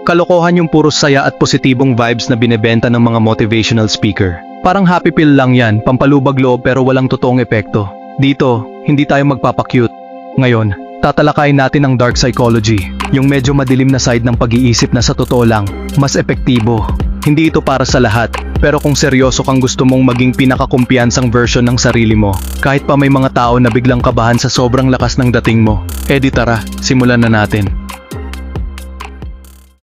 Kalokohan yung puro saya at positibong vibes na binebenta ng mga motivational speaker. Parang happy pill lang yan, pampalubag loob pero walang totoong epekto. Dito, hindi tayo magpapakyut. Ngayon, tatalakayin natin ang dark psychology, yung medyo madilim na side ng pag-iisip na sa totoo lang, mas epektibo. Hindi ito para sa lahat, pero kung seryoso kang gusto mong maging pinakakumpiyansang version ng sarili mo, kahit pa may mga tao na biglang kabahan sa sobrang lakas ng dating mo, edi tara, simulan na natin.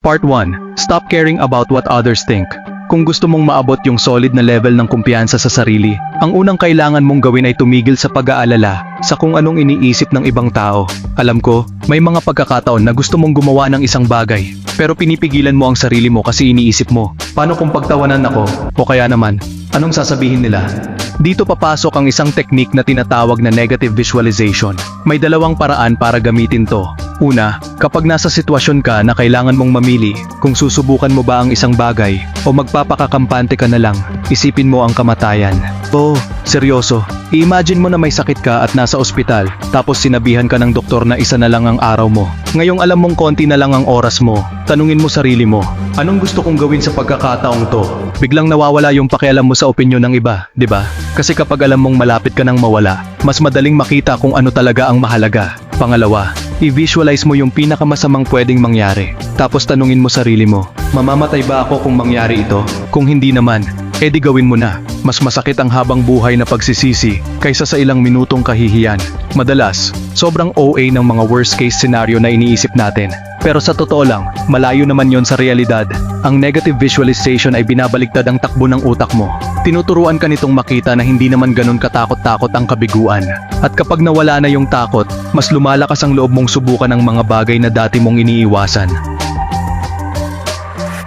Part 1. Stop caring about what others think. Kung gusto mong maabot yung solid na level ng kumpiyansa sa sarili, ang unang kailangan mong gawin ay tumigil sa pag-aalala sa kung anong iniisip ng ibang tao. Alam ko, may mga pagkakataon na gusto mong gumawa ng isang bagay, pero pinipigilan mo ang sarili mo kasi iniisip mo, paano kung pagtawanan ako? O kaya naman, anong sasabihin nila? Dito papasok ang isang technique na tinatawag na negative visualization. May dalawang paraan para gamitin to. Una, kapag nasa sitwasyon ka na kailangan mong mamili kung susubukan mo ba ang isang bagay o magpapakakampante ka na lang, isipin mo ang kamatayan. Oh, seryoso. I-imagine mo na may sakit ka at nasa ospital, tapos sinabihan ka ng doktor na isa na lang ang araw mo. Ngayong alam mong konti na lang ang oras mo, tanungin mo sarili mo, anong gusto kong gawin sa pagkakataong to? Biglang nawawala yung pakialam mo sa opinyon ng iba, di ba? Kasi kapag alam mong malapit ka nang mawala, mas madaling makita kung ano talaga ang mahalaga. Pangalawa, i-visualize mo yung pinakamasamang pwedeng mangyari. Tapos tanungin mo sarili mo, mamamatay ba ako kung mangyari ito? Kung hindi naman, edi gawin mo na. Mas masakit ang habang buhay na pagsisisi kaysa sa ilang minutong kahihiyan. Madalas, sobrang OA ng mga worst case scenario na iniisip natin. Pero sa totoo lang, malayo naman yon sa realidad. Ang negative visualization ay binabaliktad ang takbo ng utak mo. Tinuturuan ka nitong makita na hindi naman ganun katakot-takot ang kabiguan. At kapag nawala na yung takot, mas lumalakas ang loob mong subukan ang mga bagay na dati mong iniiwasan.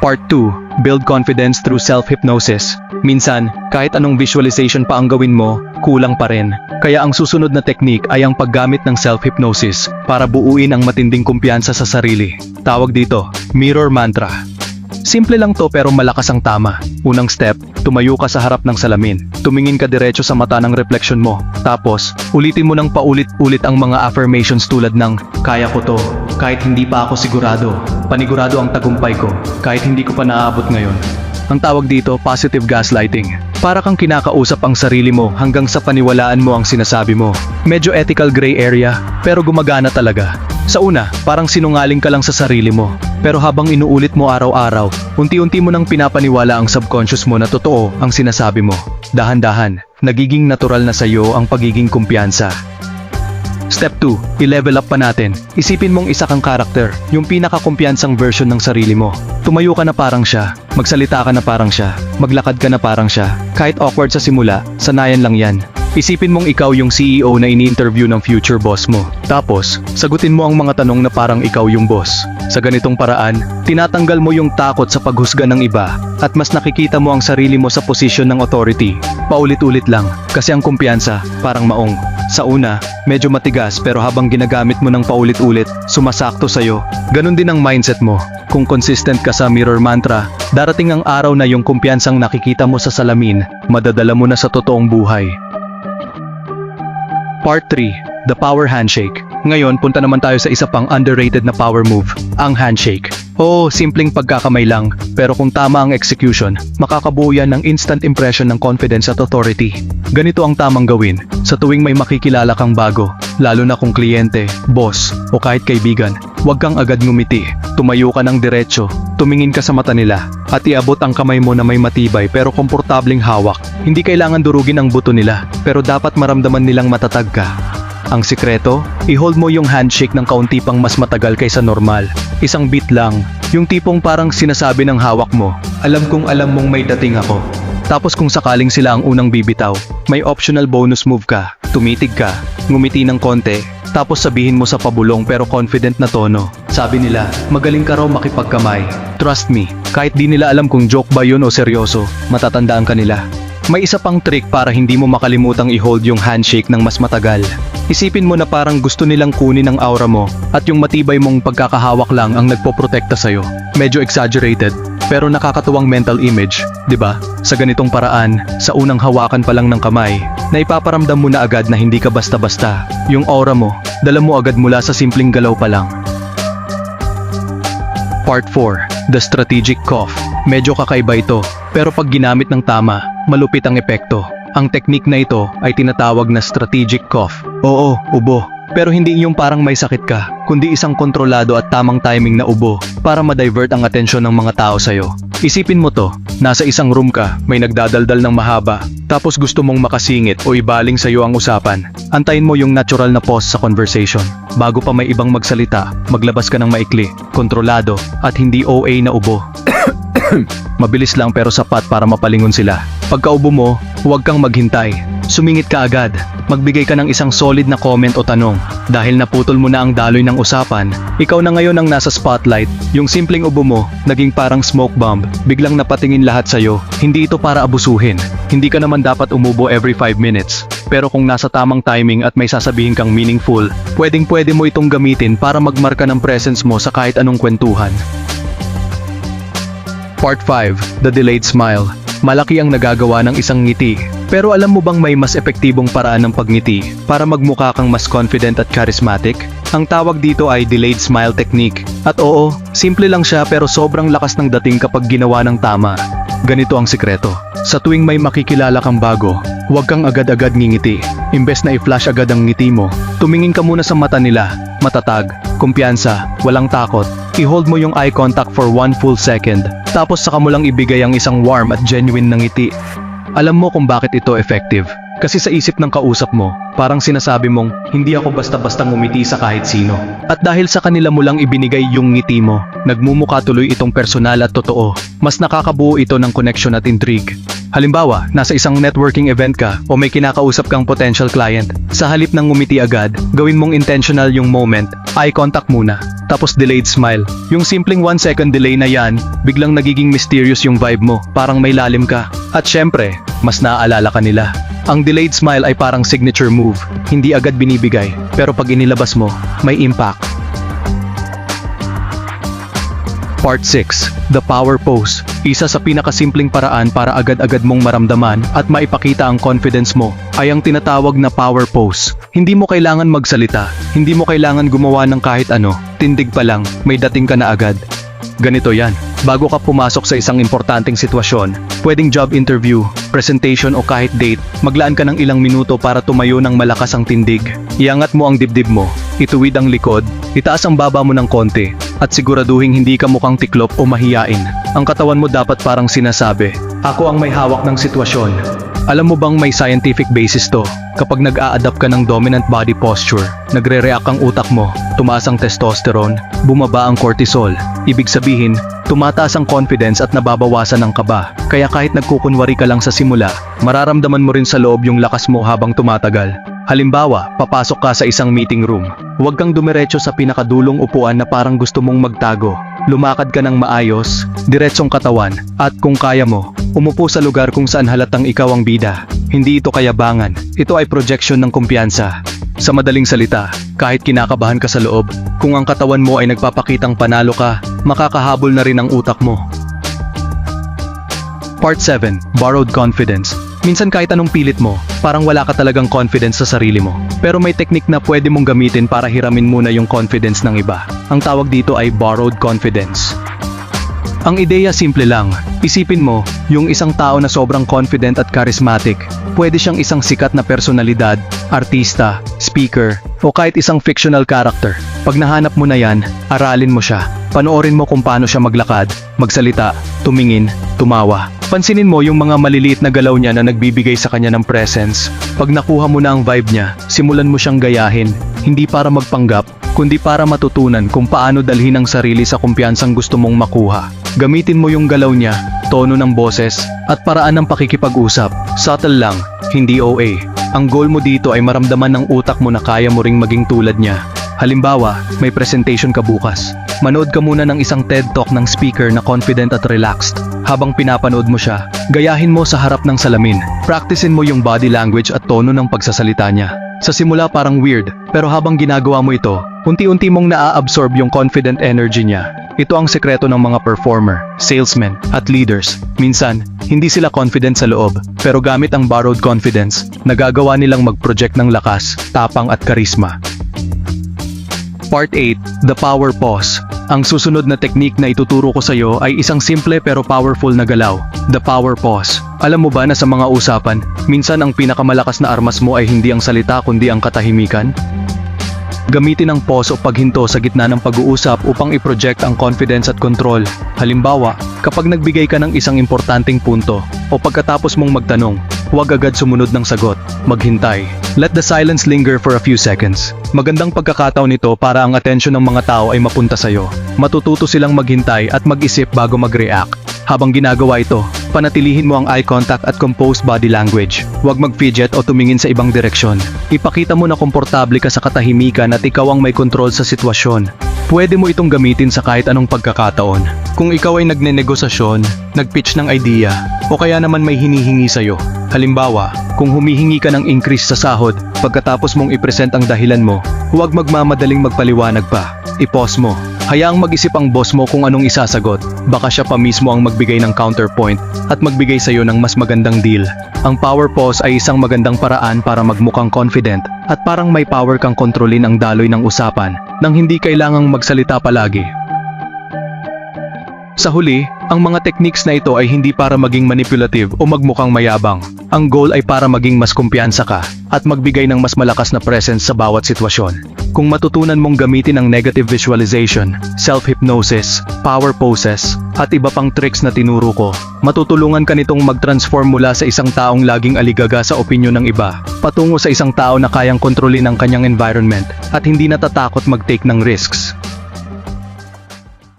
Part 2. Build confidence through self-hypnosis. Minsan, kahit anong visualization pa ang gawin mo, kulang pa rin. Kaya ang susunod na technique ay ang paggamit ng self-hypnosis para buuin ang matinding kumpiyansa sa sarili. Tawag dito, mirror mantra. Simple lang to pero malakas ang tama. Unang step, tumayo ka sa harap ng salamin. Tumingin ka diretso sa mata ng reflection mo. Tapos, ulitin mo ng paulit-ulit ang mga affirmations tulad ng, Kaya ko to, kahit hindi pa ako sigurado. Panigurado ang tagumpay ko, kahit hindi ko pa naaabot ngayon. Ang tawag dito, positive gaslighting. Para kang kinakausap ang sarili mo hanggang sa paniwalaan mo ang sinasabi mo. Medyo ethical gray area, pero gumagana talaga. Sa una, parang sinungaling ka lang sa sarili mo. Pero habang inuulit mo araw-araw, unti-unti mo nang pinapaniwala ang subconscious mo na totoo ang sinasabi mo. Dahan-dahan, nagiging natural na sa'yo ang pagiging kumpiyansa. Step 2, i-level up pa natin. Isipin mong isa kang karakter, yung pinakakumpiyansang version ng sarili mo. Tumayo ka na parang siya, magsalita ka na parang siya, maglakad ka na parang siya. Kahit awkward sa simula, sanayan lang yan. Isipin mong ikaw yung CEO na ini-interview ng future boss mo. Tapos, sagutin mo ang mga tanong na parang ikaw yung boss. Sa ganitong paraan, tinatanggal mo yung takot sa paghusga ng iba at mas nakikita mo ang sarili mo sa posisyon ng authority. Paulit-ulit lang, kasi ang kumpiyansa, parang maong. Sa una, medyo matigas pero habang ginagamit mo ng paulit-ulit, sumasakto sa'yo. Ganon din ang mindset mo. Kung consistent ka sa mirror mantra, darating ang araw na yung kumpiyansang nakikita mo sa salamin, madadala mo na sa totoong buhay. Part 3, The Power Handshake. Ngayon, punta naman tayo sa isa pang underrated na power move, ang handshake. Oo, simpleng pagkakamay lang, pero kung tama ang execution, makakabuo yan ng instant impression ng confidence at authority. Ganito ang tamang gawin, sa tuwing may makikilala kang bago, lalo na kung kliyente, boss, o kahit kaibigan, huwag kang agad ngumiti. Tumayo ka ng diretsyo, tumingin ka sa mata nila, at iabot ang kamay mo na may matibay pero komportabling hawak. Hindi kailangan durugin ang buto nila, pero dapat maramdaman nilang matatag ka. Ang sikreto, i-hold mo yung handshake ng kaunti pang mas matagal kaysa normal. Isang beat lang, yung tipong parang sinasabi ng hawak mo, alam kong alam mong may dating ako. Tapos kung sakaling sila ang unang bibitaw, may optional bonus move ka, tumitig ka, ngumiti ng konti, tapos sabihin mo sa pabulong pero confident na tono. Sabi nila, magaling ka raw makipagkamay. Trust me, kahit di nila alam kung joke ba yun o seryoso, matatandaan ka nila. May isa pang trick para hindi mo makalimutang i-hold yung handshake ng mas matagal. Isipin mo na parang gusto nilang kunin ang aura mo at yung matibay mong pagkakahawak lang ang nagpoprotekta sa'yo. Medyo exaggerated, pero nakakatuwang mental image, 'di ba? Sa ganitong paraan, sa unang hawakan pa lang ng kamay, na ipaparamdam mo na agad na hindi ka basta-basta. Yung aura mo, dala mo agad mula sa simpleng galaw pa lang. Part 4. the strategic cough. Medyo kakaiba ito, pero pag ginamit ng tama, malupit ang epekto. Ang teknik na ito ay tinatawag na strategic cough. Oo, ubo. Pero hindi yung parang may sakit ka, kundi isang kontrolado at tamang timing na ubo para ma-divert ang atensyon ng mga tao sa'yo. Isipin mo to, nasa isang room ka, may nagdadaldal ng mahaba, tapos gusto mong makasingit o ibaling sa'yo ang usapan. Antayin mo yung natural na pause sa conversation. Bago pa may ibang magsalita, maglabas ka ng maikli, kontrolado, at hindi OA na ubo. Mabilis lang pero sapat para mapalingon sila. Pagkaubo mo, huwag kang maghintay. Sumingit ka agad. Magbigay ka ng isang solid na comment o tanong. Dahil naputol mo na ang daloy ng usapan, ikaw na ngayon ang nasa spotlight. Yung simpleng ubo mo, naging parang smoke bomb. Biglang napatingin lahat sa'yo. Hindi ito para abusuhin. Hindi ka naman dapat umubo every 5 minutes. Pero kung nasa tamang timing at may sasabihin kang meaningful, pwedeng pwede mo itong gamitin para magmarka ng presence mo sa kahit anong kwentuhan. Part 5, The Delayed Smile. Malaki ang nagagawa ng isang ngiti. Pero alam mo bang may mas epektibong paraan ng pagngiti para magmukha kang mas confident at charismatic? Ang tawag dito ay delayed smile technique. At oo, simple lang siya pero sobrang lakas ng dating kapag ginawa ng tama. Ganito ang sikreto. Sa tuwing may makikilala kang bago, huwag kang agad-agad ngingiti. Imbes na i-flash agad ang ngiti mo, tumingin ka muna sa mata nila. Matatag, kumpiyansa, walang takot. I-hold mo yung eye contact for one full second. Tapos saka mo lang ibigay ang isang warm at genuine na ngiti. Alam mo kung bakit ito effective. Kasi sa isip ng kausap mo, parang sinasabi mong, hindi ako basta-basta ngumiti sa kahit sino. At dahil sa kanila mo lang ibinigay yung ngiti mo, nagmumuka tuloy itong personal at totoo. Mas nakakabuo ito ng connection at intrigue. Halimbawa, nasa isang networking event ka o may kinakausap kang potential client. Sa halip ng ngumiti agad, gawin mong intentional yung moment, eye contact muna, tapos delayed smile. Yung simpleng 1 second delay na yan, biglang nagiging mysterious yung vibe mo, parang may lalim ka. At syempre, mas naaalala ka nila. Ang delayed smile ay parang signature move, hindi agad binibigay, pero pag inilabas mo, may impact. Part 6, The Power Pose. Isa sa pinakasimpleng paraan para agad-agad mong maramdaman at maipakita ang confidence mo ay ang tinatawag na power pose. Hindi mo kailangan magsalita, hindi mo kailangan gumawa ng kahit ano, tindig pa lang, may dating ka na agad. Ganito yan. Bago ka pumasok sa isang importanteng sitwasyon, pwedeng job interview, presentation o kahit date, maglaan ka ng ilang minuto para tumayo ng malakas ang tindig. Iangat mo ang dibdib mo, ituwid ang likod, itaas ang baba mo ng konti, at siguraduhin hindi ka mukhang tiklop o mahiyain. Ang katawan mo dapat parang sinasabi, ako ang may hawak ng sitwasyon. Alam mo bang may scientific basis to? Kapag nag-a-adapt ka ng dominant body posture, nagre-react ang utak mo, tumaas ang testosterone, bumaba ang cortisol. Ibig sabihin, tumataas ang confidence at nababawasan ang kaba. Kaya kahit nagkukunwari ka lang sa simula, mararamdaman mo rin sa loob yung lakas mo habang tumatagal. Halimbawa, papasok ka sa isang meeting room. Huwag kang dumiretso sa pinakadulong upuan na parang gusto mong magtago. Lumakad ka ng maayos, diretsong katawan, at kung kaya mo, umupo sa lugar kung saan halatang ikaw ang bida. Hindi ito kayabangan, ito ay projection ng kumpiyansa. Sa madaling salita, kahit kinakabahan ka sa loob, kung ang katawan mo ay nagpapakitang panalo ka, makakahabol na rin ang utak mo. Part 7, Borrowed Confidence. Minsan kahit anong pilit mo, parang wala ka talagang confidence sa sarili mo. Pero may technique na pwede mong gamitin para hiramin muna yung confidence ng iba. Ang tawag dito ay borrowed confidence. Ang ideya simple lang. Isipin mo, yung isang tao na sobrang confident at charismatic, pwede siyang isang sikat na personalidad, artista, speaker, o kahit isang fictional character. Pag nahanap mo na yan, aralin mo siya. Panoorin mo kung paano siya maglakad, magsalita, tumingin, tumawa. Pansinin mo yung mga maliliit na galaw niya na nagbibigay sa kanya ng presence. Pag nakuha mo na ang vibe niya, simulan mo siyang gayahin, hindi para magpanggap, kundi para matutunan kung paano dalhin ang sarili sa kumpiyansang gusto mong makuha. Gamitin mo yung galaw niya, tono ng boses, at paraan ng pakikipag-usap. Subtle lang, hindi OA. Ang goal mo dito ay maramdaman ng utak mo na kaya mo ring maging tulad niya. Halimbawa, may presentation ka bukas. Manood ka muna ng isang TED Talk ng speaker na confident at relaxed. Habang pinapanood mo siya, gayahin mo sa harap ng salamin. Practicein mo yung body language at tono ng pagsasalita niya. Sa simula parang weird, pero habang ginagawa mo ito, unti-unti mong naa-absorb yung confident energy niya. Ito ang sekreto ng mga performer, salesmen, at leaders. Minsan, hindi sila confident sa loob, pero gamit ang borrowed confidence, nagagawa nilang mag-project ng lakas, tapang at karisma. Part 8, The Power Pause. Ang susunod na technique na ituturo ko sa iyo ay isang simple pero powerful na galaw, the power pause. Alam mo ba na sa mga usapan, minsan ang pinakamalakas na armas mo ay hindi ang salita kundi ang katahimikan? Gamitin ang pause o paghinto sa gitna ng pag-uusap upang i-project ang confidence at control. Halimbawa, kapag nagbigay ka ng isang importanteng punto o pagkatapos mong magtanong, huwag agad sumunod ng sagot. Maghintay. Let the silence linger for a few seconds. Magandang pagkakataon nito para ang atensyon ng mga tao ay mapunta sa'yo. Matututo silang maghintay at mag-isip bago mag-react. Habang ginagawa ito, panatilihin mo ang eye contact at composed body language. Huwag mag-fidget o tumingin sa ibang direksyon. Ipakita mo na komportable ka sa katahimikan at ikaw ang may kontrol sa sitwasyon. Pwede mo itong gamitin sa kahit anong pagkakataon. Kung ikaw ay nagnenegosasyon, nagpitch ng idea, o kaya naman may hinihingi sa'yo. Halimbawa, kung humihingi ka ng increase sa sahod, pagkatapos mong ipresent ang dahilan mo, huwag magmamadaling magpaliwanag pa. I-pause mo. Hayaang mag-isip ang boss mo kung anong isasagot. Baka siya pa mismo ang magbigay ng counterpoint at magbigay sa'yo ng mas magandang deal. Ang power pause ay isang magandang paraan para magmukhang confident at parang may power kang kontrolin ang daloy ng usapan nang hindi kailangang magsalita palagi. Sa huli, ang mga techniques na ito ay hindi para maging manipulative o magmukhang mayabang. Ang goal ay para maging mas kumpiyansa ka at magbigay ng mas malakas na presence sa bawat sitwasyon. Kung matutunan mong gamitin ang negative visualization, self-hypnosis, power poses, at iba pang tricks na tinuro ko, matutulungan ka nitong mag-transform mula sa isang taong laging aligaga sa opinyon ng iba, patungo sa isang tao na kayang kontrolin ang kanyang environment at hindi natatakot mag-take ng risks.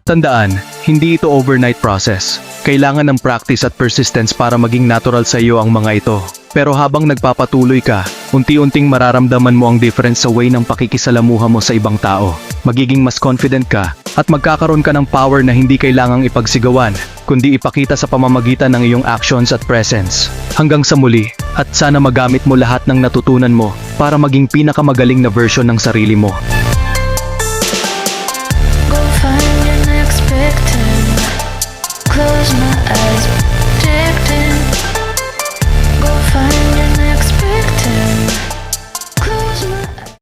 Tandaan, hindi ito overnight process. Kailangan ng practice at persistence para maging natural sa iyo ang mga ito. Pero habang nagpapatuloy ka, unti-unting mararamdaman mo ang difference sa way ng pakikisalamuha mo sa ibang tao. Magiging mas confident ka at magkakaroon ka ng power na hindi kailangang ipagsigawan, kundi ipakita sa pamamagitan ng iyong actions at presence. Hanggang sa muli, at sana magamit mo lahat ng natutunan mo para maging pinakamagaling na version ng sarili mo. My eyes,